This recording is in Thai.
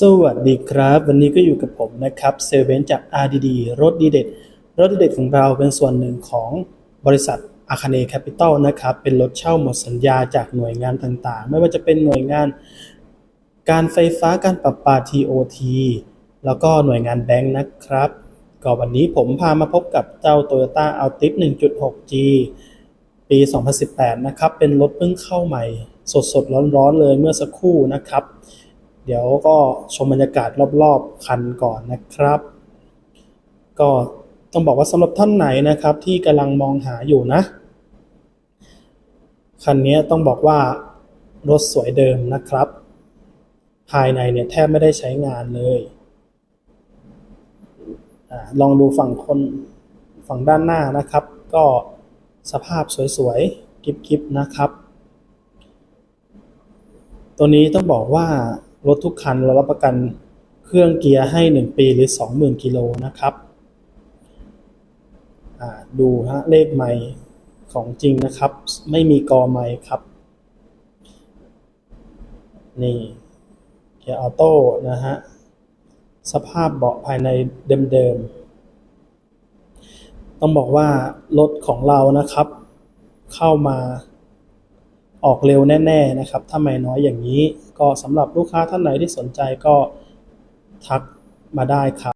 สวัสดีครับ วันนี้ก็อยู่กับผมนะครับเซเว่นจาก RDD รถดีเด็ด รถดีเด็ดของเราเป็นส่วนหนึ่งของบริษัทอาคาเนแคปิตอลนะครับ เป็นรถเช่าหมดสัญญาจากหน่วยงานต่างๆ ไม่ว่าจะเป็นหน่วยงาน การไฟฟ้าการประปา TOT แล้วก็หน่วยงานแบงค์นะครับ ก็วันนี้ผมพามาพบกับเจ้า Toyota Altis 1.6G ปี 2018 นะครับ เป็นรถเพิ่งเข้าใหม่ สดๆ ร้อนๆ เลยเมื่อสักครู่นะครับ เดี๋ยวก็ชมบรรยากาศรอบๆคันก่อนนะครับ ก็ต้องบอกว่าสำหรับท่านไหนนะครับที่กำลังมองหาอยู่นะ คันนี้ต้องบอกว่ารถสวยเดิมนะครับ ภายในเนี่ยแทบไม่ได้ใช้งานเลยอลองดูฝั่งคนฝั่งด้านหน้านะครับ ก็สภาพสวยๆกิบๆนะครับ ตัวนี้ต้องบอกว่า รถทุกคันเรารับประกันเครื่องเกียร์ให้ 1 ปีหรือ 20,000กิโลนะครับดูฮะเลขไมล์ของจริงนะครับ ไม่มีกอไมล์ครับ นี่เกียร์ออโต้นะฮะ สภาพเบาะภายในเดิมๆ ต้องบอกว่ารถของเรานะครับ เข้ามา ออกเร็วแน่ๆนะครับ ถ้าไม่น้อยอย่างนี้ ก็สำหรับลูกค้าท่านไหนที่สนใจก็ทักมาได้ครับ